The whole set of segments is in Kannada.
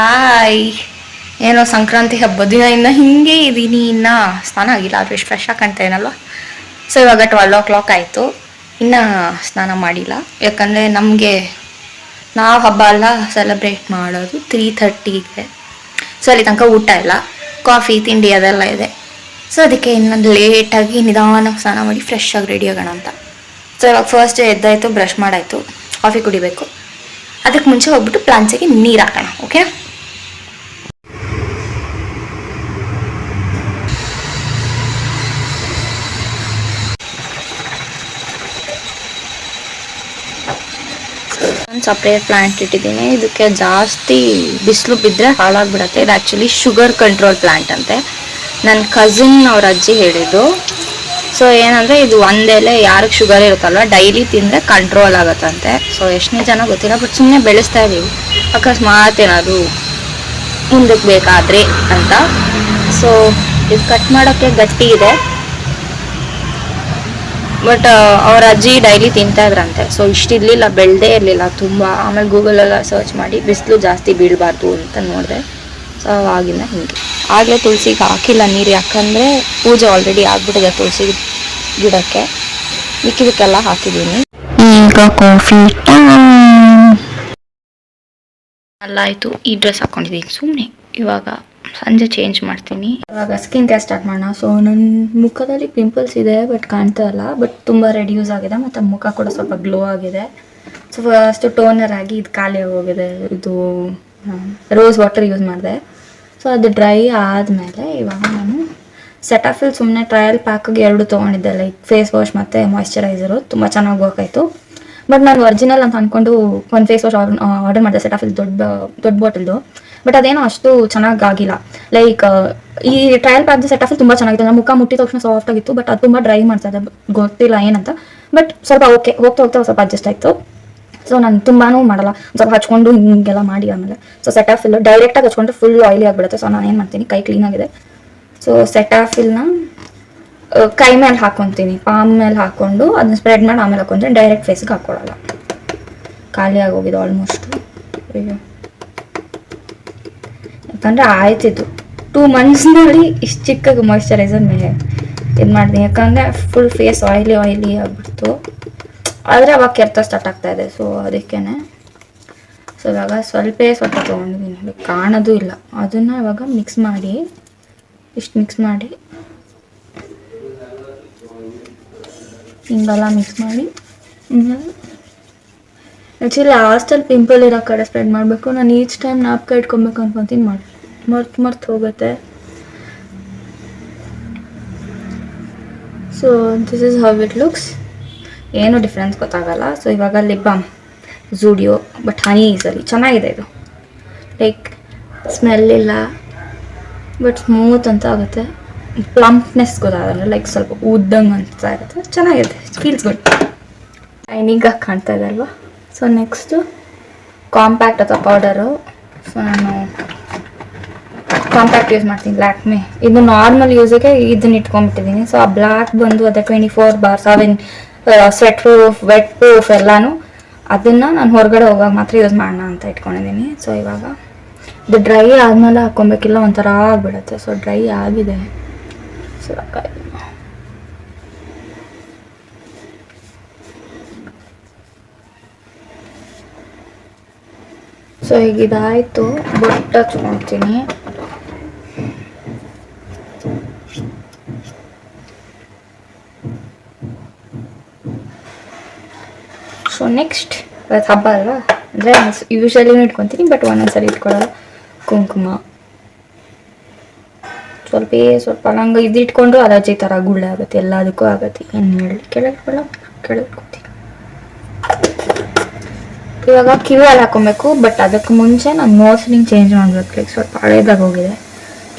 ಹಾಯ್ ಏನೋ ಸಂಕ್ರಾಂತಿ ಹಬ್ಬದ ದಿನ ಇನ್ನು ಹಿಂಗೆ ಇದ್ದೀನಿ ಇನ್ನ ಸ್ನಾನ ಆಗಿಲ್ಲ, ಆದರೂ ಎಷ್ಟು ಫ್ರೆಶ್ ಆಗಿ ಕಾಣ್ತಾ ಸೊ ಇವಾಗ ಟ್ವೆಲ್ ಓ ಕ್ಲಾಕ್ ಆಯಿತು. ಇನ್ನು ಸ್ನಾನ ಮಾಡಿಲ್ಲ. ಯಾಕಂದರೆ ನಮಗೆ ನಾವು ಹಬ್ಬ ಎಲ್ಲ ಸೆಲೆಬ್ರೇಟ್ ಮಾಡೋದು ತ್ರೀ ಥರ್ಟಿಗೆ ಸೊ ಅಲ್ಲಿ ತನಕ ಊಟ ಇಲ್ಲ. ಕಾಫಿ ತಿಂಡಿ ಅದೆಲ್ಲ ಇದೆ. ಸೊ ಅದಕ್ಕೆ ಇನ್ನೊಂದು ಲೇಟಾಗಿ ನಿಧಾನಕ್ಕೆ ಸ್ನಾನ ಮಾಡಿ ಫ್ರೆಶ್ ಆಗಿ ರೆಡಿ ಆಗೋಣ ಅಂತ. ಸೊ ಇವಾಗ ಫಸ್ಟ್ ಎದ್ದಾಯಿತು ಬ್ರಷ್ ಮಾಡಾಯಿತು. ಕಾಫಿ ಕುಡಿಬೇಕು. ಅದಕ್ಕೆ ಮುಂಚೆ ಹೋಗ್ಬಿಟ್ಟು ಪ್ಲಾಂಟ್ಸಿಗೆ ನೀರು ಹಾಕೋಣ ಓಕೆ ಸಪ್ರೇಟ್ ಪ್ಲಾಂಟ್ ಇಟ್ಟಿದ್ದೀನಿ. ಇದಕ್ಕೆ ಜಾಸ್ತಿ ಬಿಸಿಲು ಬಿದ್ದರೆ ಹಾಳಾಗ್ಬಿಡತ್ತೆ. ಇದು ಆ್ಯಕ್ಚುಲಿ ಶುಗರ್ ಕಂಟ್ರೋಲ್ ಪ್ಲಾಂಟ್ ಅಂತೆ. ನನ್ನ ಕಸಿನ್ ಅವ್ರ ಅಜ್ಜಿ ಹೇಳಿದ್ದು. ಸೊ ಏನಂದರೆ ಇದು ಒಂದೆಲೆ ಯಾರಿಗೆ ಶುಗರ್ ಇರುತ್ತಲ್ವ ಡೈಲಿ ತಿಂದರೆ ಕಂಟ್ರೋಲ್ ಆಗುತ್ತಂತೆ. ಸೊ ಎಷ್ಟನೇ ಜನ ಗೊತ್ತಿಲ್ಲ ಬಟ್ ಸುಮ್ಮನೆ ಬೆಳೆಸ್ತಾ ಇದೀವಿ. ಅಕಸ್ಮಾತ್ ಏನಾದ್ರು ಮುಂದಕ್ಕೆ ಬೇಕಾದ್ರೆ ಅಂತ. ಸೊ ಇದು ಕಟ್ ಮಾಡೋಕ್ಕೆ ಗಟ್ಟಿ ಇದೆ. ಬಟ್ ಅವ್ರ ಅಜ್ಜಿ ಡೈಲಿ ತಿಂತಾ ಇದ್ರಂತೆ. ಸೊ ಇಷ್ಟಿರ್ಲಿಲ್ಲ ಬೆಳೆದೇ ಇರಲಿಲ್ಲ. ತುಂಬ ಆಮೇಲೆ ಗೂಗಲೆಲ್ಲ ಸರ್ಚ್ ಮಾಡಿ ಬಿಸಿಲು ಜಾಸ್ತಿ ಬೀಳಬಾರ್ದು ಅಂತ ನೋಡಿದೆ. ಸೊ ಅವಾಗಿಂದ ಹಿಂಗೆ. ಆಗಲೇ ತುಳಸಿಗೆ ಹಾಕಿಲ್ಲ ನೀರು ಯಾಕಂದರೆ ಪೂಜೆ ಆಲ್ರೆಡಿ ಆಗ್ಬಿಟ್ಟಿದೆ ತುಳಸಿ ಗಿಡಕ್ಕೆ. ಮಿಕ್ಕಿದಕ್ಕೆಲ್ಲ ಹಾಕಿದ್ದೀನಿ. ಈಗ ಕಾಫಿ ಅಲ್ಲ ಆಯಿತು ಈ ಡ್ರೆಸ್ ಹಾಕೊಂಡಿದ್ದೀನಿ. ಸುಮ್ಮನೆ ಇವಾಗ ಸಂಜೆ ಚೇಂಜ್ ಮಾಡ್ತೀನಿ. ಇವಾಗ ಸ್ಕಿನ್ ಕೇರ್ ಸ್ಟಾರ್ಟ್ ಮಾಡೋಣ. ಸೊ ನನ್ನ ಮುಖದಲ್ಲಿ ಪಿಂಪಲ್ಸ್ ಇದೆ ಬಟ್ ಕಾಣ್ತಾ ಇಲ್ಲ. ಬಟ್ ತುಂಬ ರೆಡ್ಯೂಸ್ ಆಗಿದೆ. ಮತ್ತು ಮುಖ ಕೂಡ ಸ್ವಲ್ಪ ಗ್ಲೋ ಆಗಿದೆ. ಸೊ ಫಸ್ಟ್ ಟೋನರ್ ಆಗಿ ಇದು ಖಾಲಿ ಹೋಗಿದೆ ಇದು ರೋಸ್ ವಾಟರ್ ಯೂಸ್ ಮಾಡಿದೆ. ಸೊ ಅದು ಡ್ರೈ ಆದಮೇಲೆ ಇವಾಗ ನಾನು ಸೆಟಾಫಿಲ್ ಸುಮ್ಮನೆ ಟ್ರಯಲ್ ಪ್ಯಾಕಿಗೆ ಎರಡು ತೊಗೊಂಡಿದ್ದೆ. ಲೈಕ್ ಫೇಸ್ ವಾಶ್ ಮತ್ತು ಮಾಯ್ಶ್ಚರೈಸರು ತುಂಬ ಚೆನ್ನಾಗಿ ವರ್ಕ್ ಬಟ್ ನಾನು ಒರಿಜಿನಲ್ ಅಂತ ಅಂದ್ಕೊಂಡು ಒಂದು ಫೇಸ್ ವಾಶ್ ಆರ್ಡರ್ ಮಾಡಿದೆ. ಸೆಟಾಫಿಲ್ ದೊಡ್ಡ ದೊಡ್ಡ ಬಾಟಲ್ದು ಬಟ್ ಅದೇನೋ ಅಷ್ಟು ಚೆನ್ನಾಗಿ ಆಗಿಲ್ಲ ಲೈಕ್ ಈ ಟ್ರಯಲ್ ಪ್ಯಾಕ್ ಸೆಟಾಫಿಲ್ ತುಂಬಾ ಚೆನ್ನಾಗಿತ್ತು. ಮುಖ ಮುಟ್ಟಿದ ತಕ್ಷಣ ಸಾಫ್ಟ್ ಆಗಿತ್ತು ಬಟ್ ಅದು ತುಂಬಾ ಡ್ರೈ ಮಾಡ್ತಾ ಇದೆ ಗೊತ್ತಿಲ್ಲ ಏನಂತ. ಬಟ್ ಸ್ವಲ್ಪ ಓಕೆ ಹೋಗ್ತಾ ಹೋಗ್ತಾ ಸ್ವಲ್ಪ ಅಡ್ಜಸ್ಟ್ ಆಯ್ತು. ಸೊ ನಾನು ತುಂಬಾನು ಮಾಡಲ್ಲ. ಸ್ವಲ್ಪ ಹಚ್ಕೊಂಡು ಹಿಂಗೆಲ್ಲ ಮಾಡಿ ಆಮೇಲೆ. ಸೊ ಸೆಟಾಫಿಲ್ ಡೈರೆಕ್ಟಾಗಿ ಹಚ್ಕೊಂಡ್ರೆ ಫುಲ್ ಆಯಿಲಿ ಆಗಿಬಿಡುತ್ತೆ. ಸೊ ನಾನು ಏನು ಮಾಡ್ತೀನಿ? ಕೈ ಕ್ಲೀನ್ ಆಗಿದೆ. ಸೊ ಇಲ್ನ ಕೈ ಮೇಲೆ ಹಾಕೊತೀನಿ. ಪಾಮ್ ಮೇಲೆ ಹಾಕೊಂಡು ಅದನ್ನ ಸ್ಪ್ರೆಡ್ ಮಾಡಿ ಆಮೇಲೆ ಹಾಕೊಂಡ್ರೆ ಡೈರೆಕ್ಟ್ ಫೇಸ್ಗೆ ಹಾಕೊಳ್ಳಲ್ಲ. ಖಾಲಿ ಆಗೋಗಿದೆ ಆಲ್ಮೋಸ್ಟ್ ಅಯ್ಯೋ. ಯಾಕಂದರೆ ಆಯ್ತಿದ್ದು ಟೂ ನೋಡಿ ಇಷ್ಟು ಚಿಕ್ಕ ಮಾಯಿಶ್ಚರೈಸರ್ ಮೇಲೆ ಇದು ಮಾಡಿದೆ. ಯಾಕಂದರೆ ಫುಲ್ ಫೇಸ್ ಆಯಿಲಿ ಆಯಿಲಿ ಆಗಿಬಿಡ್ತು. ಆದರೆ ಅವಾಗ ಕೆರ್ತ ಸ್ಟಾರ್ಟ್ ಆಗ್ತಾ ಇದೆ ಸೊ ಅದಕ್ಕೇ ಸೊ ಇವಾಗ ಸ್ವಲ್ಪ ಸ್ವಲ್ಪ ತೊಗೊಂಡಿದ್ದೀನಿ ನೋಡಿ ಕಾಣೋದು ಇಲ್ಲ. ಅದನ್ನು ಇವಾಗ ಮಿಕ್ಸ್ ಮಾಡಿ, ಇಷ್ಟು ಮಿಕ್ಸ್ ಮಾಡಿ, ಹಿಂಗೆಲ್ಲ ಮಿಕ್ಸ್ ಮಾಡಿ ಆ್ಯಕ್ಚುಲಿ ಲಾಸ್ಟಲ್ಲಿ ಪಿಂಪಲ್ ಇರೋ ಕಡೆ ಸ್ಪ್ರೆಡ್ ಮಾಡಬೇಕು. ನಾನು ಈಚ್ ಟೈಮ್ ನಾಪ್ಕ ಇಟ್ಕೊಬೇಕು ಅನ್ಕೊತೀನಿ ಮಾಡಿ ಮರ್ತು ಮರ್ತು ಹೋಗುತ್ತೆ. So this is how it looks ಏನು ಡಿಫ್ರೆನ್ಸ್ ಗೊತ್ತಾಗಲ್ಲ. ಸೊ ಇವಾಗ lip balm Zudio but honey ಈಸಲಿ ಚೆನ್ನಾಗಿದೆ ಇದು. ಲೈಕ್ ಸ್ಮೆಲ್ ಇಲ್ಲ ಬಟ್ ಸ್ಮೂತ್ ಅಂತ ಆಗುತ್ತೆ. ಪ್ಲಂಪ್ನೆಸ್ ಗೊತ್ತಾಗಲ್ಲ ಲೈಕ್ ಸ್ವಲ್ಪ ಉದ್ದಂಗೆ ಅಂತ ಇರುತ್ತೆ ಚೆನ್ನಾಗಿದೆ ಫೀಲ್ಸ್ ಗುಡ್ ಶೈನಿಗಾಗಿ ಕಾಣ್ತಾ ಇದೆ ಅಲ್ವಾ? ಸೊ ನೆಕ್ಸ್ಟು ಕಾಂಪ್ಯಾಕ್ಟ್ ಅಥವಾ ಪೌಡರು ಸೊ ನಾನು ಕಾಂಪ್ಯಾಕ್ಟ್ ಯೂಸ್ ಮಾಡ್ತೀನಿ ಲ್ಯಾಕ್ಮೆ ಇದು ನಾರ್ಮಲ್ ಯೂಸಿಗೆ ಇದನ್ನ ಇಟ್ಕೊಂಡ್ಬಿಟ್ಟಿದ್ದೀನಿ ಸೊ ಆ ಬ್ಲ್ಯಾಕ್ ಬಂದು ಅದೇ twenty four bar seven sweat proof wet proof ಎಲ್ಲಾನು, ಅದನ್ನು ನಾನು ಹೊರಗಡೆ ಹೋಗೋಕೆ ಮಾತ್ರ ಯೂಸ್ ಮಾಡೋಣ ಅಂತ ಇಟ್ಕೊಂಡಿದ್ದೀನಿ ಸೊ ಇವಾಗ ಇದು ಡ್ರೈ ಆದಮೇಲೆ ಹಾಕ್ಕೊಬೇಕಿಲ್ಲ, ಒಂಥರ ಆಗಿಬಿಡುತ್ತೆ. ಸೊ ಡ್ರೈ ಆಗಿದೆ. ಸೊ ಸೊ, ಈಗ ಇದಾಯಿತು. ಬೊಟ್ಟ ಹಚ್ಕೊಳ್ತೀನಿ ಸೊ ನೆಕ್ಸ್ಟ್ ಇವತ್ತು ಹಬ್ಬ ಅಲ್ವಾ? ಅಂದರೆ ಯೂಶಲಿನೂ ಇಟ್ಕೊತೀನಿ ಬಟ್ ಒಂದೊಂದ್ಸರಿ ಇಟ್ಕೊಳ್ಳಲ್ಲ ಕುಂಕುಮ. ಸ್ವಲ್ಪ ಸ್ವಲ್ಪ ನಂಗೆ ಇದು ಇಟ್ಕೊಂಡು ಅಲರ್ಜಿ ಥರ ಗುಳ್ಳೆ ಆಗುತ್ತೆ, ಎಲ್ಲದಕ್ಕೂ ಆಗುತ್ತೆ. ಏನು ಹೇಳಿ ಕೆಳಗೆ ಕೆಳಗಿಟ್ಕೊತೀನಿ ಇವಾಗ ಕ್ಯೂ ಅಲ್ಲಿ ಹಾಕೊಬೇಕು ಬಟ್ ಅದಕ್ಕೆ ಮುಂಚೆ ನಾನು ನೋಸ್ ರಿಂಗ್ ಚೇಂಜ್ ಮಾಡ್ಬೇಕು. ಲೈಕ್ ಸ್ವಲ್ಪ ಹಳೇದಾಗ ಹೋಗಿದೆ.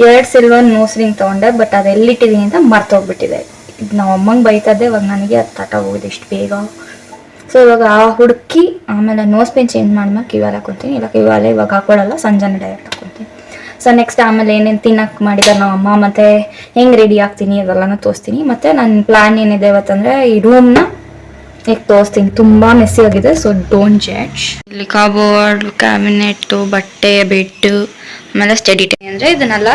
ಎರಡು ಸಿಲ್ವರ್ ನೋಸ್ ರಿಂಗ್ ತೊಗೊಂಡೆ ಬಟ್ ಅದು ಎಲ್ಲಿಟ್ಟಿದ್ದೀನಿ ಅಂತ ಮರ್ತೋಗ್ಬಿಟ್ಟಿದೆ ಇದು ನಾವು ಅಮ್ಮಂಗೆ ಬೈತದೆ, ಇವಾಗ ನನಗೆ ಅದು ತಟ ಹೋಗಿದೆ ಇಷ್ಟು ಬೇಗ. ಸೊ ಇವಾಗ ಆ ಹುಡುಕಿ ಆಮೇಲೆ ನೋಸ್ ಪೇನ್ ಚೇಂಜ್ ಕ್ಯೂ ಕಿವಿಯಲ್ಲಿ ಹಾಕೊತೀನಿ. ಇಲ್ಲ ಕಿವಿಯಲ್ಲೇ ಇವಾಗ ಹಾಕೊಳ್ಳಲ್ಲ ಸಂಜೆನೆ ಡೈರೆಕ್ಟ್ ಹಾಕೊತೀನಿ. ಸೊ ನೆಕ್ಸ್ಟ್ ಆಮೇಲೆ ಏನೇನು ತಿನ್ನಕ್ಕೆ ಮಾಡಿದ ನಮ್ಮ ಅಮ್ಮ, ಮತ್ತು ಹೆಂಗೆ ರೆಡಿ ಆಗ್ತೀನಿ, ಅದೆಲ್ಲನೂ ತೋರಿಸ್ತೀನಿ. ಮತ್ತು ನನ್ನ ಪ್ಲ್ಯಾನ್ ಏನಿದೆ ಇವತ್ತಂದರೆ ಈ ರೂಮ್ನ ಈಗ ತೋರಿಸ್ತೀನಿ ತುಂಬ ಮೆಸ್ಸಿ ಆಗಿದೆ ಸೊ ಡೋಂಟ್ ಜಡ್ಜ್ ಇಲ್ಲಿ ಕಾಬೋರ್ಡ್ ಕ್ಯಾಬಿನೆಟ್ಟು ಬಟ್ಟೆ ಬೆಡ್ ಆಮೇಲೆ ಸ್ಟಡಿ ಟೈಮ್ ಅಂದರೆ ಇದನ್ನೆಲ್ಲ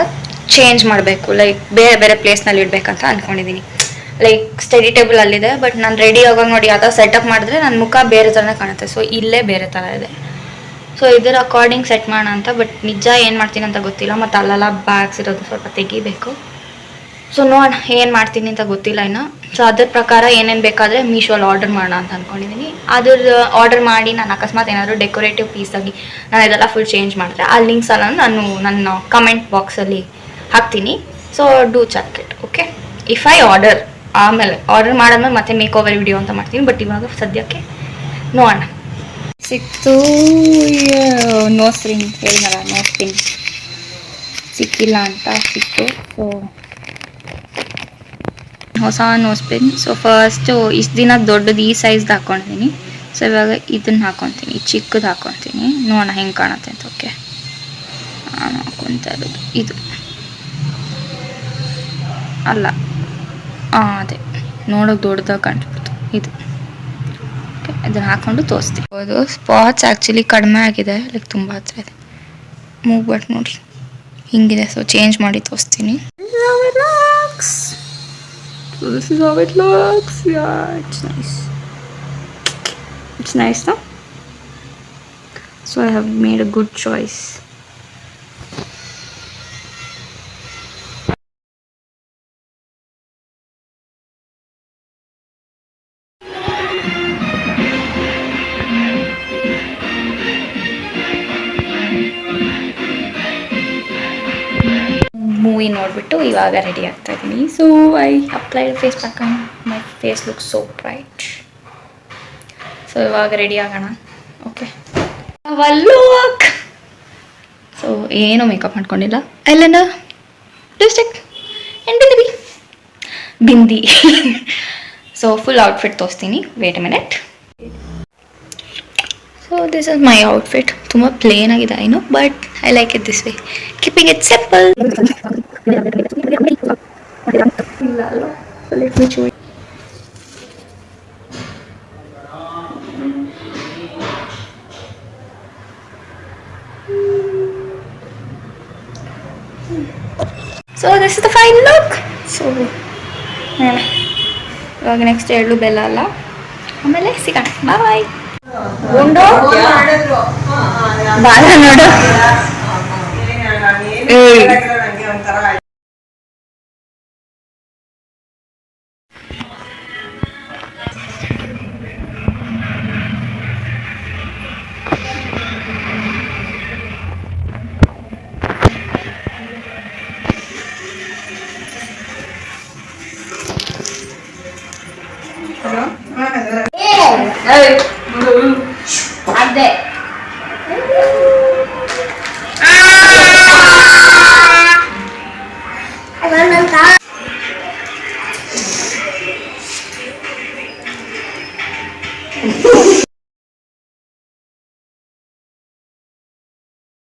ಚೇಂಜ್ ಮಾಡಬೇಕು. ಲೈಕ್ ಬೇರೆ ಬೇರೆ ಪ್ಲೇಸ್ನಲ್ಲಿ ಇಡಬೇಕಂತ ಅಂದ್ಕೊಂಡಿದ್ದೀನಿ ಲೈಕ್ ಸ್ಟಡಿ ಟೇಬಲ್ ಅಲ್ಲಿದೆ ಬಟ್ ನಾನು ರೆಡಿ ಆಗೋ ನೋಡಿ ಯಾವ ಸೆಟಪ್ ಮಾಡಿದ್ರೆ ನನ್ನ ಮುಖ ಬೇರೆ ಥರನೇ ಕಾಣುತ್ತೆ. ಸೊ ಇಲ್ಲೇ ಬೇರೆ ಥರ ಇದೆ. ಸೊ ಇದರ ಅಕಾರ್ಡಿಂಗ್ ಸೆಟ್ ಮಾಡೋಣ ಅಂತ ಬಟ್ ನಿಜ ಏನು ಮಾಡ್ತೀನಿ ಅಂತ ಗೊತ್ತಿಲ್ಲ. ಮತ್ತು ಅಲ್ಲೆಲ್ಲ ಬ್ಯಾಗ್ಸ್ ಇರೋದು ಸ್ವಲ್ಪ ತೆಗಿಬೇಕು. ಸೊ ನೋಡ ಏನು ಮಾಡ್ತೀನಿ ಅಂತ ಗೊತ್ತಿಲ್ಲ ಇನ್ನು. ಸೊ ಅದ್ರ ಪ್ರಕಾರ ಏನೇನು ಬೇಕಾದರೆ ಮೀಶೋಲ್ಲಿ ಆರ್ಡರ್ ಮಾಡೋಣ ಅಂತ ಅಂದ್ಕೊಂಡಿದ್ದೀನಿ ಅದ್ರ ಆರ್ಡರ್ ಮಾಡಿ ನಾನು ಅಕಸ್ಮಾತ್ ಏನಾದರೂ ಡೆಕೋರೇಟಿವ್ ಪೀಸಾಗಿ ನಾನು ಇದೆಲ್ಲ ಫುಲ್ ಚೇಂಜ್ ಮಾಡಿದ್ರೆ, ಆ ಲಿಂಕ್ಸ್ ನಾನು ನನ್ನ ಕಮೆಂಟ್ ಬಾಕ್ಸಲ್ಲಿ ಹಾಕ್ತೀನಿ. So do check it okay if I order ಆಮೇಲೆ ಆರ್ಡರ್ ಮಾಡಾದ್ಮೇಲೆ ಮತ್ತೆ ಮೇಕ್ ಓವರ್ ವಿಡಿಯೋ ಅಂತ ಮಾಡ್ತೀನಿ. ಬಟ್ ಇವಾಗ ಸದ್ಯಕ್ಕೆ ನೋಡೋಣ ಸಿಕ್ತು ನೋ ಸ್ಟ್ರಿಂಗ್ ಹೇಳಿದಲ್ಲ ನೋ ಸಿಕ್ಕಿಲ್ಲ ಅಂತ ಸಿಕ್ತು. ಸೊ ಹೊಸ ನೋಸ್ ಪಿನ್ ಸೊ ಫಸ್ಟು ಇಷ್ಟು ದಿನ ದೊಡ್ಡದು ಈ ಸೈಜ್ದು ಹಾಕ್ಕೊಂಡಿದ್ದೀನಿ ಸೊ ಇವಾಗ ಇದನ್ನು ಹಾಕೊತೀನಿ. ಚಿಕ್ಕದು ಹಾಕೊತೀನಿ. ನೋಡೋಣ ಹೆಂಗೆ ಕಾಣುತ್ತೆ ಅಂತ ಓಕೆ ನಾನು ಇರೋದು ಇದು. ಅಲ್ಲ. ಹಾಂ ಅದೇ. ನೋಡೋಕೆ ದೊಡ್ಡದಾಗಿ ಕಾಣ್ಬಿಡ್ತು. ಇದು. ಇದನ್ನು ಹಾಕ್ಕೊಂಡು ತೋರಿಸ್ತೀನಿ. ಹೌದು ಸ್ಪಾಟ್ಸ್ ಆ್ಯಕ್ಚುಲಿ ಕಡಿಮೆ ಆಗಿದೆ. ಲೈಕ್ ತುಂಬ ಹತ್ರ ಇದೆ. ಮೂಗ್ಬಟ್ ನೋಡಿ ಹಿಂಗಿದೆ. ಸೊ ಚೇಂಜ್ ಮಾಡಿ ತೋರಿಸ್ತೀನಿ. So this is how it looks. Yeah, it's nice. It's nice, no? So I have made a good choice. Movie ನೋಡಿಬಿಟ್ಟು ಇವಾಗ ರೆಡಿ ಆಗ್ತಾ ಇದ್ದೀನಿ. So I applied face pack and my face look so bright so ಇವಾಗ ರೆಡಿ ಆಗೋಣ. ಓಕೆ ಲುಕ್ ಸೊ ಏನು ಮೇಕಪ್ ಮಾಡ್ಕೊಂಡಿಲ್ಲ? ಎಲ್ಲನ lipstick and bindi bindi so full outfit ತೋರಿಸ್ತೀನಿ. Wait minute so this is my outfit ತುಂಬ ಪ್ಲೇನ್ ಆಗಿದೆ ಐನು but I like it this way keeping it simple let me choose so this is the fine look so ಇವಾಗ ನೆಕ್ಸ್ಟ್ ಎಳ್ಳು ಬೆಲ್ಲ ಅಲ್ಲ ಆಮೇಲೆ ಸಿಗೋಣ. ಬಾಯ್ ಗುಂಡು ಬಾಲ ನೋಡು.